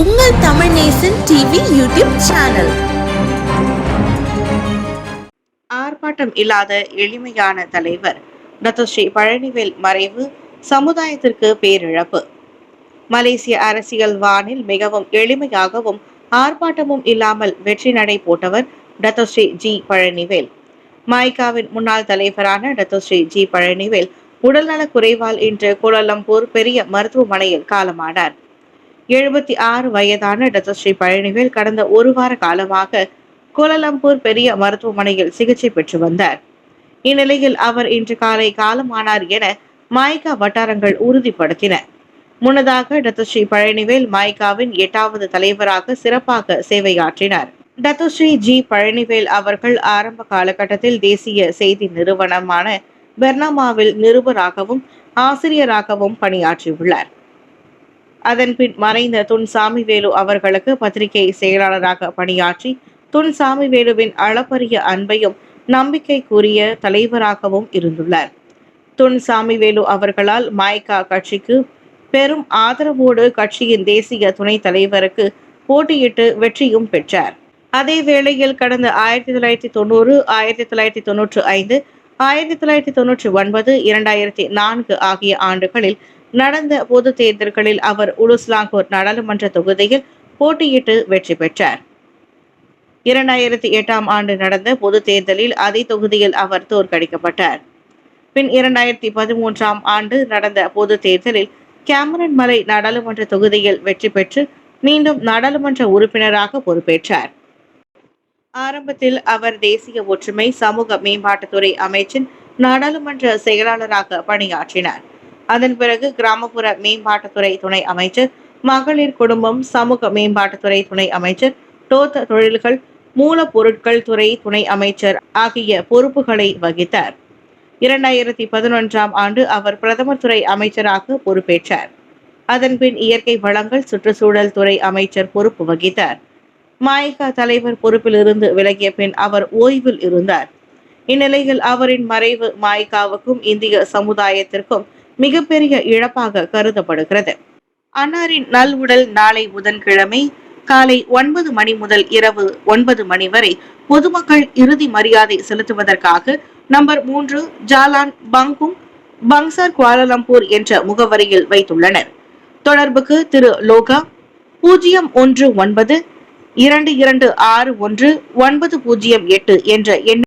உங்கள் Tamil Nesan TV YouTube channel ஆர்ப்பாட்டம் இல்லாத எளிமையான தலைவர் டாக்டர் ஸ்ரீ பழனிவேல் மறைவு சமுதாயத்திற்கு பேரிழப்பு. மலேசிய அரசியல் வானில் மிகவும் எளிமையாகவும் ஆர்ப்பாட்டமும் இல்லாமல் வெற்றி நடை போட்டவர் டாக்டர் ஸ்ரீ ஜி பழனிவேல். மாய்காவின் முன்னாள் தலைவரான டாக்டர் ஸ்ரீ ஜி பழனிவேல் உடல்நலக் குறைவால் இன்று கோலாலம்பூர் பெரிய மருத்துவமனையில் காலமானார். எழுபத்தி ஆறு வயதான டாக்டர் ஸ்ரீ பழனிவேல் கடந்த ஒரு வார காலமாக கோலாலம்பூர் பெரிய மருத்துவமனையில் சிகிச்சை பெற்று வந்தார். இந்நிலையில் அவர் இன்று காலை காலமானார் என மாய்கா வட்டாரங்கள் உறுதிப்படுத்தின. முன்னதாக டாக்டர் ஸ்ரீ பழனிவேல் மாய்காவின் எட்டாவது தலைவராக சிறப்பாக சேவையாற்றினார். டாக்டர் ஸ்ரீ ஜி பழனிவேல் அவர்கள் ஆரம்ப காலகட்டத்தில் தேசிய செய்தி நிறுவனமான பெர்னாமாவில் நிருபராகவும் ஆசிரியராகவும் பணியாற்றியுள்ளார். அதன் பின் மறைந்த துன் சாமிவேலு அவர்களுக்கு பத்திரிகை செயலாளராக பணியாற்றி துன் சாமிவேலுவின் அளப்பரிய அன்பையும் நம்பிக்கைக்குரிய தலைவராகவும் இருந்துள்ளார். துன் சாமிவேலு அவர்களால் மாய்கா கட்சிக்கு பெரும் ஆதரவோடு கட்சியின் தேசிய துணைத் தலைவருக்கு போட்டியிட்டு வெற்றியும் பெற்றார். அதே வேளையில் கடந்த ஆயிரத்தி தொள்ளாயிரத்தி தொண்ணூறு ஆயிரத்தி தொள்ளாயிரத்தி தொன்னூற்று ஐந்து ஆயிரத்தி தொள்ளாயிரத்தி தொன்னூற்றி ஒன்பது இரண்டாயிரத்தி நான்கு ஆகிய ஆண்டுகளில் நடந்த பொது தேர்தல்களில் அவர் உலுஸ்லாங்கூர் நாடாளுமன்ற தொகுதியில் போட்டியிட்டு வெற்றி பெற்றார். இரண்டாயிரத்தி எட்டாம் ஆண்டு நடந்த பொது தேர்தலில் அதே தொகுதியில் அவர் தோற்கடிக்கப்பட்டார். பின் இரண்டாயிரத்தி பதிமூன்றாம் ஆண்டு நடந்த பொது தேர்தலில் கேமரன் மலை நாடாளுமன்ற தொகுதியில் வெற்றி பெற்று மீண்டும் நாடாளுமன்ற உறுப்பினராக பொறுப்பேற்றார். ஆரம்பத்தில் அவர் தேசிய ஒற்றுமை சமூக மேம்பாட்டுத்துறை அமைச்சின் நாடாளுமன்ற செயலாளராக பணியாற்றினார். அதன் பிறகு கிராமப்புற மேம்பாட்டுத்துறை துணை அமைச்சர் மகளிர் குடும்பம் சமூக மேம்பாட்டுத்துறை துணை அமைச்சர் தோத்த தொழில்கள் மூலப்பொருட்கள் துறை துணை அமைச்சர் ஆகிய பொறுப்புகளை வகித்தார். இரண்டாயிரத்தி பதினொன்றாம் ஆண்டு அவர் பிரதமர் துறை அமைச்சராக பொறுப்பேற்றார். அதன்பின் இயற்கை வளங்கள் சுற்றுச்சூழல் துறை அமைச்சர் பொறுப்பு வகித்தார். மாயகா தலைவர் பொறுப்பிலிருந்து விலகிய பின் அவர் ஓய்வில் இருந்தார். இந்நிலையில் அவரின் மறைவு மாயகாவுக்கும் இந்திய சமுதாயத்திற்கும் மிகப்பெரிய இழப்பாக கருதப்படுகிறது. அன்னாரின் நல்உடல் நாளை புதன்கிழமை காலை ஒன்பது மணி முதல் இரவு ஒன்பது மணி வரை பொதுமக்கள் இறுதி மரியாதை செலுத்துவதற்காக நம்பர் மூன்று ஜாலான் பங்குங் பங்சார் குவாலலம்பூர் என்ற முகவரியில் வைத்துள்ளனர். தொடர்புக்கு திரு லோகா பூஜ்ஜியம் ஒன்று ஒன்பது இரண்டு இரண்டு ஆறு ஒன்று ஒன்பது பூஜ்ஜியம் எட்டு என்ற எண்